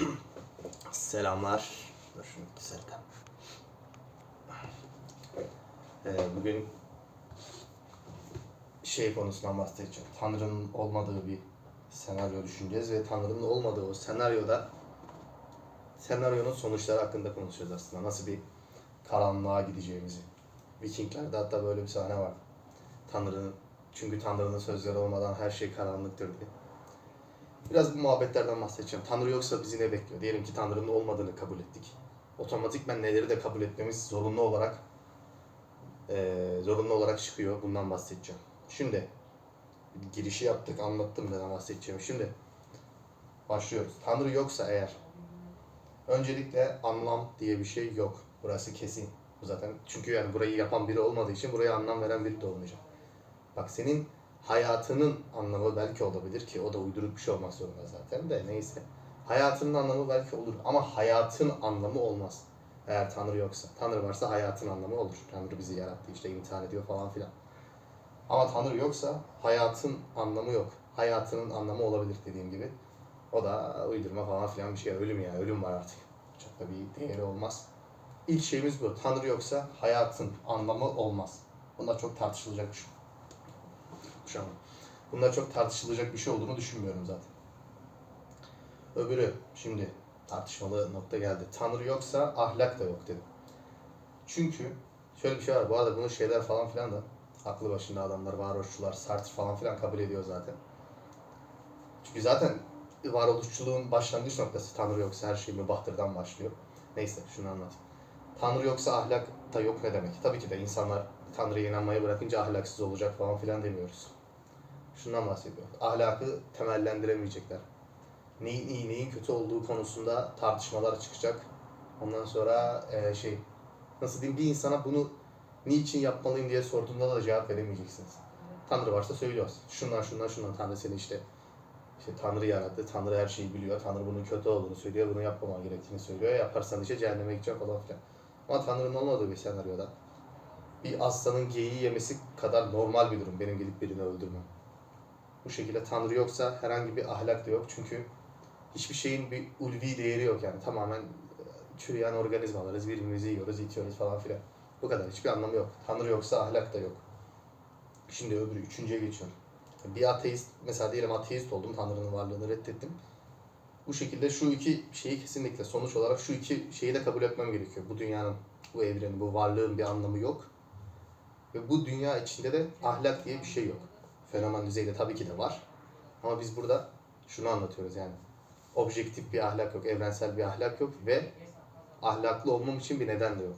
Selamlar. Dur şunu düzeltelim. Ee, bugün şey konusundan bahsedeceğim. Tanrı'nın olmadığı bir senaryo düşüneceğiz ve Tanrı'nın olmadığı o senaryoda senaryonun sonuçları hakkında konuşacağız aslında. Nasıl bir karanlığa gideceğimizi. Vikinglerde hatta böyle bir sahne var. Tanrı'nın çünkü Tanrı'nın sözleri olmadan her şey karanlıktır diye. Biraz bu muhabbetlerden bahsedeceğim. Tanrı yoksa bizi ne bekliyor? Diyelim ki Tanrı'nın olmadığını kabul ettik. Otomatikmen neleri de kabul etmemiz zorunlu olarak eee, zorunlu olarak çıkıyor. Bundan bahsedeceğim. Şimdi girişi yaptık, anlattım ben bahsedeceğim. Şimdi başlıyoruz. Tanrı yoksa eğer öncelikle anlam diye bir şey yok. Burası kesin. Zaten çünkü yani burayı yapan biri olmadığı için buraya anlam veren biri de olmayacak. Bak senin hayatının anlamı belki olabilir ki o da uyduruk bir şey olmak zorunda zaten de neyse. Hayatının anlamı belki olur ama hayatın anlamı olmaz. Eğer Tanrı yoksa. Tanrı varsa hayatın anlamı olur. Tanrı bizi yarattı işte imtihan ediyor falan filan. Ama Tanrı yoksa hayatın anlamı yok. Hayatının anlamı olabilir dediğim gibi. O da uydurma falan filan bir şey. Ölüm ya. Ölüm var artık. Çok da bir değeri olmaz. İlk şeyimiz bu. Tanrı yoksa hayatın anlamı olmaz. Bunlar çok tartışılacak bir şey. Şu an. Bunlar çok tartışılacak bir şey olduğunu düşünmüyorum zaten. Öbürü şimdi tartışmalı nokta geldi. Tanrı yoksa ahlak da yok dedim. Çünkü şöyle bir şey var. Bu arada bunu şeyler falan filan da aklı başında adamlar, varoluşçular, Sartre falan filan kabul ediyor zaten. Çünkü zaten varoluşçuluğun başlangıç noktası Tanrı yoksa her şey mübahtırdan başlıyor. Neyse şunu anlatayım. Tanrı yoksa ahlak da yok ne demek? Tabii ki de insanlar Tanrı'ya inanmayı bırakınca ahlaksız olacak falan filan demiyoruz. Şundan bahsediyor. Ahlakı temellendiremeyecekler. Neyin iyi, neyin kötü olduğu konusunda tartışmalar çıkacak. Ondan sonra eee, şey, nasıl diyeyim bir insana bunu niçin yapmalıyım diye sorduğunda da cevap veremeyeceksiniz. Tanrı varsa söylüyoruz. Şundan şundan şundan Tanrı seni işte işte Tanrı yarattı, Tanrı her şeyi biliyor, Tanrı bunun kötü olduğunu söylüyor, bunu yapmaman gerektiğini söylüyor. Yaparsan işte cehenneme gidecek falan filan. Ama Tanrı'nın olmadığı bir senaryoda bir aslanın geyiği yemesi kadar normal bir durum benim gidip birini öldürmem. Bu şekilde Tanrı yoksa herhangi bir ahlak da yok çünkü hiçbir şeyin bir ulvi değeri yok yani tamamen e, çürüyen organizmalarız, birbirimizi yiyoruz, itiyoruz falan filan. Bu kadar hiçbir anlamı yok. Tanrı yoksa ahlak da yok. Şimdi öbürü üçüncüye geçiyorum. Bir ateist, mesela diyelim ateist oldum, Tanrı'nın varlığını reddettim. Bu şekilde şu iki şeyi kesinlikle sonuç olarak şu iki şeyi de kabul etmem gerekiyor. Bu dünyanın, bu evrenin, bu varlığın bir anlamı yok. Ve bu dünya içinde de ahlak diye bir şey yok. Fenomen düzeyde tabii ki de var. Ama biz burada şunu anlatıyoruz yani. Objektif bir ahlak yok, evrensel bir ahlak yok ve ahlaklı olmam için bir neden de yok.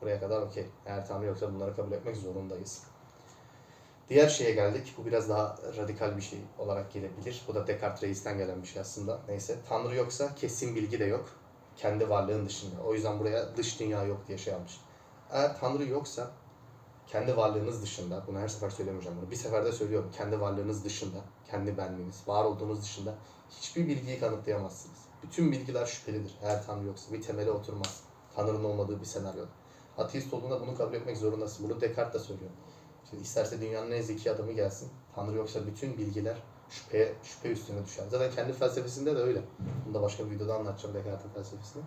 Buraya kadar okey. Eğer Tanrı yoksa bunları kabul etmek zorundayız. Diğer şeye geldik. Bu biraz daha radikal bir şey olarak gelebilir. Bu da Descartes Reis'ten gelen bir şey aslında. Neyse. Tanrı yoksa kesin bilgi de yok. Kendi varlığın dışında. O yüzden buraya dış dünya yok diye şey almış. Eğer Tanrı yoksa kendi varlığınız dışında, bunu her sefer söylemeyeceğim bunu. Bir seferde söylüyorum. Kendi varlığınız dışında, kendi benliğiniz, var olduğunuz dışında hiçbir bilgiyi kanıtlayamazsınız. Bütün bilgiler şüphelidir. Eğer Tanrı yoksa bir temele oturmaz. Tanrı'nın olmadığı bir senaryoda. Ateist olduğunda bunu kabul etmek zorundasın. Bunu Descartes de söylüyor. Şimdi isterse dünyanın en zeki adamı gelsin. Tanrı yoksa bütün bilgiler şüpheye, şüphe üstüne düşer. Zaten kendi felsefesinde de öyle. Bunu da başka bir videoda anlatacağım Descartes'in felsefesini.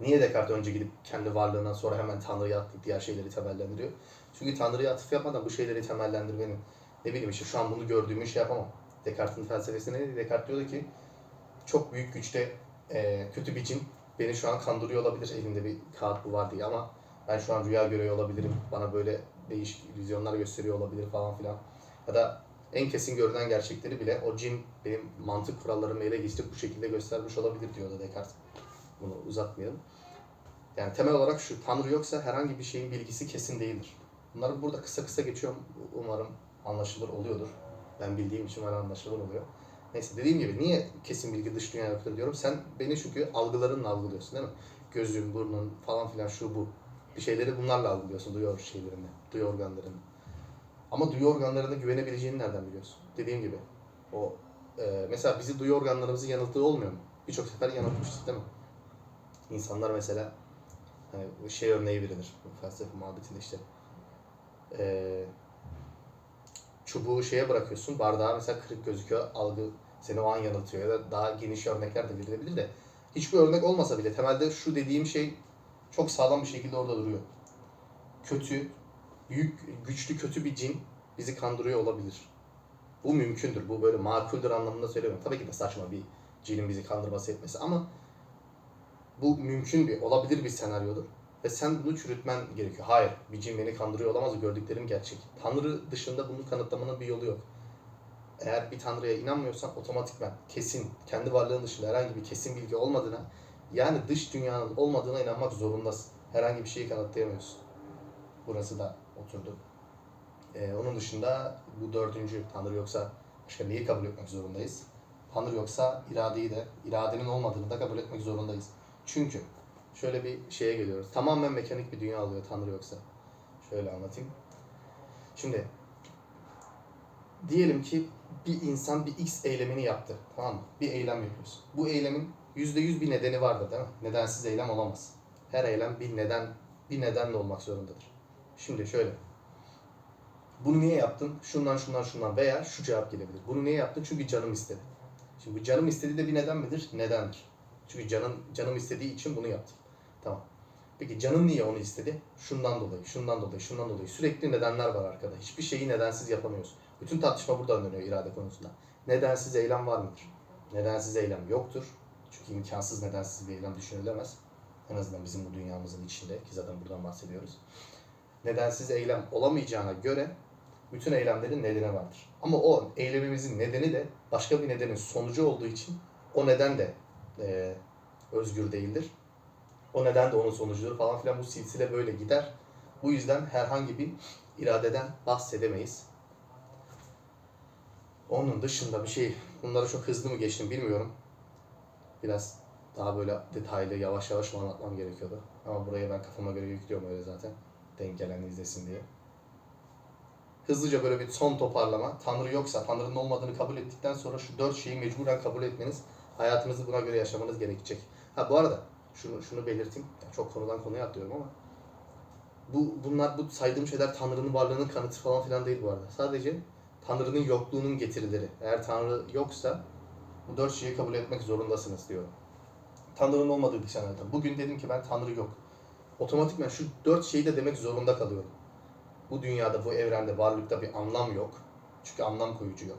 Niye Descartes önce gidip kendi varlığından sonra hemen Tanrı'ya atlayıp diğer şeyleri temellendiriyor? Çünkü Tanrı'ya atıf yapmadan bu şeyleri temellendirmenin ne bileyim işte şu an bunu gördüğümü şey yapamam. Descartes'in felsefesi neydi? Descartes diyordu ki çok büyük güçte eee, kötü bir cin beni şu an kandırıyor olabilir elinde bir kağıt bu var diye ama ben şu an rüya görüyor olabilirim. Bana böyle değişik vizyonlar gösteriyor olabilir falan filan. Ya da en kesin görünen gerçekleri bile o cin benim mantık kurallarımı ele geçirip bu şekilde göstermiş olabilir diyordu Descartes. Bunu uzatmayalım. Yani temel olarak şu, Tanrı yoksa herhangi bir şeyin bilgisi kesin değildir. Bunları burada kısa kısa geçiyorum. Umarım anlaşılır oluyordur. Ben bildiğim için bana anlaşılır oluyor. Neyse dediğim gibi niye kesin bilgi dış dünya yoktur diyorum. Sen beni çünkü algılarınla algılıyorsun değil mi? Gözün, burnun falan filan şu bu. Bir şeyleri bunlarla algılıyorsun duyu şeylerini, duyu organlarını. Ama duyu organlarına güvenebileceğini nereden biliyorsun? Dediğim gibi o e, mesela bizi duyu organlarımızın yanılttığı olmuyor mu? Birçok sefer yanıltmıştık değil mi? İnsanlar mesela hani bu şey örneği verilir felsefe muhabbetinde işte e, çubuğu şeye bırakıyorsun bardağa mesela kırık gözüküyor algı Seni o an yanıltıyor ya da daha geniş örnekler de verilebilir de hiçbir örnek olmasa bile temelde şu dediğim şey çok sağlam bir şekilde orada duruyor. Kötü, büyük, güçlü kötü bir cin bizi kandırıyor olabilir. Bu mümkündür. Bu böyle makuldür anlamında söylemiyorum. Tabii ki de saçma bir cinin bizi kandırması etmesi ama bu mümkün bir, olabilir bir senaryodur. Ve sen bunu çürütmen gerekiyor. Hayır, bir cin beni kandırıyor olamaz. Gördüklerim gerçek. Tanrı dışında bunu kanıtlamanın bir yolu yok. Eğer bir tanrıya inanmıyorsan otomatikman kesin, kendi varlığın dışında herhangi bir kesin bilgi olmadığına, yani dış dünyanın olmadığına inanmak zorundasın. Herhangi bir şeyi kanıtlayamıyorsun. Burası da oturdu. Ee, onun dışında bu dördüncü Tanrı yoksa başka neyi kabul etmek zorundayız? Tanrı yoksa iradeyi de, iradenin olmadığını da kabul etmek zorundayız. Çünkü şöyle bir şeye geliyoruz. Tamamen mekanik bir dünya alıyor Tanrı yoksa. Şöyle anlatayım. Şimdi diyelim ki bir insan bir X eylemini yaptı. Tamam mı? Bir eylem yapıyorsun. Bu eylemin %100 bir nedeni vardır değil mi? Nedensiz eylem olamaz. Her eylem bir neden bir nedenle olmak zorundadır. Şimdi şöyle. Bunu niye yaptın? Şundan şundan şundan veya şu cevap gelebilir. Bunu niye yaptın? Çünkü canım istedi. Şimdi bu canım istediği de bir neden midir? Nedendir. Çünkü canım canım istediği için bunu yaptım. Tamam. Peki canım niye onu istedi? Şundan dolayı, şundan dolayı, şundan dolayı. Sürekli nedenler var arkada. Hiçbir şeyi nedensiz yapamıyorsun. Bütün tartışma buradan dönüyor irade konusunda. Nedensiz eylem var mıdır? Nedensiz eylem yoktur. Çünkü imkansız nedensiz bir eylem düşünülemez. En azından bizim bu dünyamızın içinde ki zaten buradan bahsediyoruz. Nedensiz eylem olamayacağına göre bütün eylemlerin nedeni vardır. Ama o eylemimizin nedeni de başka bir nedenin sonucu olduğu için o neden de e, özgür değildir. O neden de onun sonucudur falan filan bu silsile böyle gider. Bu yüzden herhangi bir iradeden bahsedemeyiz. Onun dışında bir şey, bunları çok hızlı mı geçtim bilmiyorum. Biraz daha böyle detaylı, yavaş yavaş mı anlatmam gerekiyordu. Ama buraya ben kafama göre yüklüyorum öyle zaten. Denk gelen izlesin diye. Hızlıca böyle bir son toparlama. Tanrı yoksa, Tanrı'nın olmadığını kabul ettikten sonra şu dört şeyi mecburen kabul etmeniz, hayatınızı buna göre yaşamanız gerekecek. Ha bu arada şunu şunu belirteyim. Çok konudan konuya atlıyorum ama bu bunlar bu saydığım şeyler Tanrı'nın varlığının kanıtı falan filan değil bu arada. Sadece Tanrı'nın yokluğunun getirileri. Eğer Tanrı yoksa bu dört şeyi kabul etmek zorundasınız diyorum. Tanrı'nın olmadığı bir senaryoda. Bugün dedim ki ben Tanrı yok. Otomatikman şu dört şeyi de demek zorunda kalıyorum. Bu dünyada, bu evrende, varlıkta bir anlam yok. Çünkü anlam koyucu yok.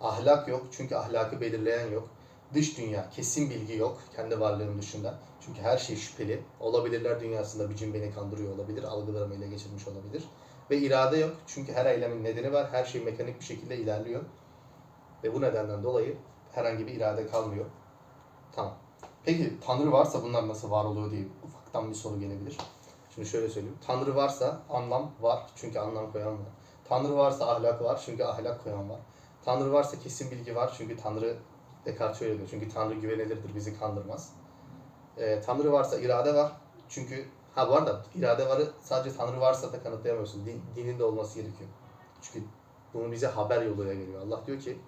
Ahlak yok çünkü ahlakı belirleyen yok. Dış dünya, kesin bilgi yok kendi varlığım dışında. Çünkü her şey şüpheli. Olabilirler dünyasında bir cin beni kandırıyor olabilir, algılarımı ele geçirmiş olabilir. Ve irade yok çünkü her eylemin nedeni var, her şey mekanik bir şekilde ilerliyor. Ve bu nedenden dolayı herhangi bir irade kalmıyor. Tamam. Peki Tanrı varsa bunlar nasıl var oluyor diye ufaktan bir soru gelebilir. Şimdi şöyle söyleyeyim. Tanrı varsa anlam var çünkü anlam koyan var. Tanrı varsa ahlak var çünkü ahlak koyan var. Tanrı varsa kesin bilgi var çünkü Tanrı Descartes şöyle diyor. Çünkü Tanrı güvenilirdir, bizi kandırmaz. Ee, Tanrı varsa irade var. Çünkü ha bu arada irade varı sadece Tanrı varsa da kanıtlayamıyorsun. Din, dinin de olması gerekiyor. Çünkü bunu bize haber yoluyla geliyor. Allah diyor ki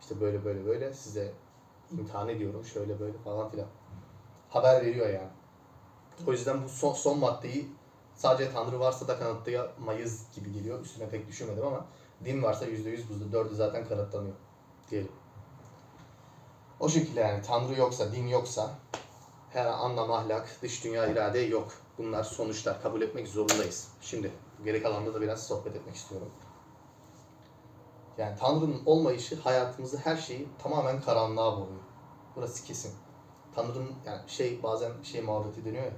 işte böyle böyle böyle size imtihan ediyorum şöyle böyle falan filan. Haber veriyor yani. O yüzden bu son, son maddeyi sadece Tanrı varsa da kanıtlayamayız gibi geliyor. Üstüne pek düşünmedim ama din varsa %100 bu dördü zaten kanıtlanıyor diyelim. O şekilde yani Tanrı yoksa, din yoksa her anlam, ahlak, dış dünya irade yok. Bunlar sonuçlar. Kabul etmek zorundayız. Şimdi geri kalanda da biraz sohbet etmek istiyorum. Yani Tanrı'nın olmayışı hayatımızı her şeyi tamamen karanlığa boğuyor. Burası kesin. Tanrı'nın yani şey bazen şey muhabbeti dönüyor ya.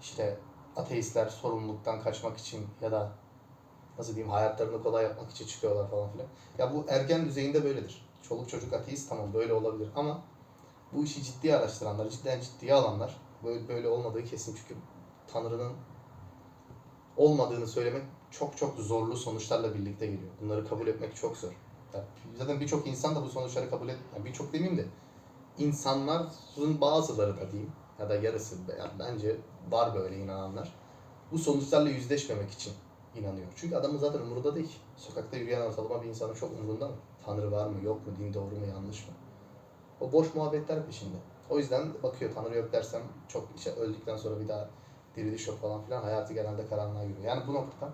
İşte ateistler sorumluluktan kaçmak için ya da nasıl diyeyim hayatlarını kolay yapmak için çıkıyorlar falan filan. Ya bu ergen düzeyinde böyledir. Çoluk çocuk ateist tamam böyle olabilir ama bu işi ciddiye araştıranlar, cidden ciddiye alanlar böyle, böyle olmadığı kesin çünkü Tanrı'nın olmadığını söylemek çok çok zorlu sonuçlarla birlikte geliyor. Bunları kabul etmek çok zor. Yani zaten birçok insan da bu sonuçları kabul et, yani birçok demeyeyim de insanların bazıları da diyeyim ya da yarısı yani bence var böyle inananlar. Bu sonuçlarla yüzleşmemek için inanıyor. Çünkü adamın zaten umurunda değil. Sokakta yürüyen ortalama bir insanın çok umurunda mı? Tanrı var mı, yok mu, din doğru mu, yanlış mı? O boş muhabbetler peşinde. O yüzden bakıyor Tanrı yok dersem çok işte öldükten sonra bir daha diriliş yok falan filan hayatı genelde karanlığa giriyor. Yani bu noktada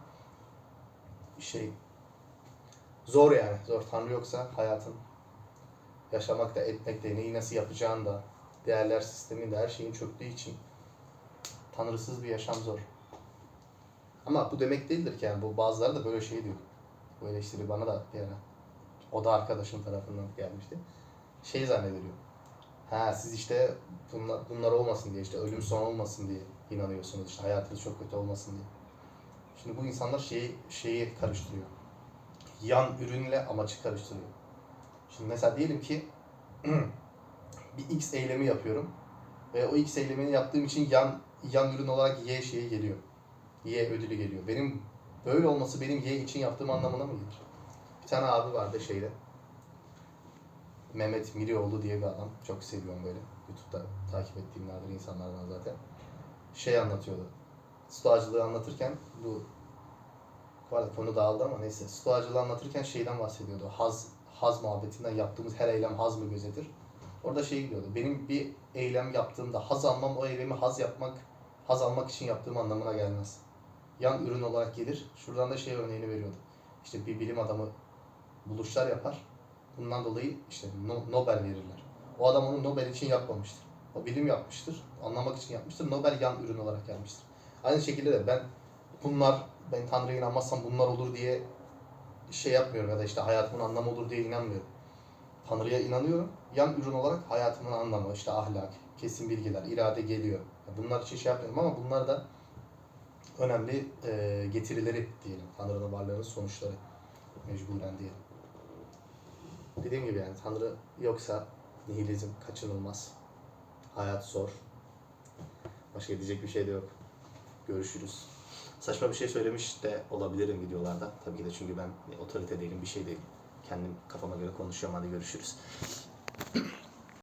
şey zor yani. Zor. Tanrı yoksa hayatın yaşamak da, etmek de, neyi nasıl yapacağın da, değerler sisteminde her şeyin çöktüğü için tanrısız bir yaşam zor. Ama bu demek değildir ki yani bu bazıları da böyle şey diyor. Bu eleştiri bana da bir ara o da arkadaşım tarafından gelmişti. Şey zannediliyor. Ha siz işte bunlar, bunlar olmasın diye işte ölüm son olmasın diye inanıyorsunuz işte hayatınız çok kötü olmasın diye. Şimdi bu insanlar şeyi, şeyi karıştırıyor. Yan ürünle amacı karıştırıyor. Şimdi mesela diyelim ki bir X eylemi yapıyorum ve o X eylemini yaptığım için yan yan ürün olarak Y şeyi geliyor. Y ödülü geliyor. Benim böyle olması benim Y için yaptığım anlamına mı gelir? Bir tane abi vardı şeyde. Mehmet Mirioğlu diye bir adam. Çok seviyorum böyle. YouTube'da takip ettiğim nadir insanlardan zaten. Şey anlatıyordu. Stoğacılığı anlatırken bu bu konu dağıldı ama neyse. Stoğacılığı anlatırken şeyden bahsediyordu. Haz, haz muhabbetinden yaptığımız her eylem haz mı gözetir? Orada şey gidiyordu. Benim bir eylem yaptığımda haz almam o eylemi haz yapmak, haz almak için yaptığım anlamına gelmez. Yan ürün olarak gelir. Şuradan da şey örneğini veriyordu. İşte bir bilim adamı buluşlar yapar. Bundan dolayı işte No- Nobel verirler. O adam onu Nobel için yapmamıştır. O bilim yapmıştır. Anlamak için yapmıştır. Nobel yan ürün olarak gelmiştir. Aynı şekilde de ben bunlar ben Tanrı'ya inanmazsam bunlar olur diye şey yapmıyorum ya da işte hayatımın anlamı olur diye inanmıyorum. Tanrı'ya inanıyorum. Yan ürün olarak hayatımın anlamı, işte ahlak, kesin bilgiler, irade geliyor. Bunlar için şey yapmıyorum ama bunlar da önemli e, getirileri diyelim. Tanrı'nın varlığının sonuçları mecburen diyelim. Dediğim gibi yani Tanrı yoksa nihilizm kaçınılmaz. Hayat zor. Başka diyecek bir şey de yok. Görüşürüz. Saçma bir şey söylemiş de olabilirim videolarda. Tabii ki de çünkü ben otorite değilim, bir şey değilim. Kendim kafama göre konuşuyorum. Hadi görüşürüz.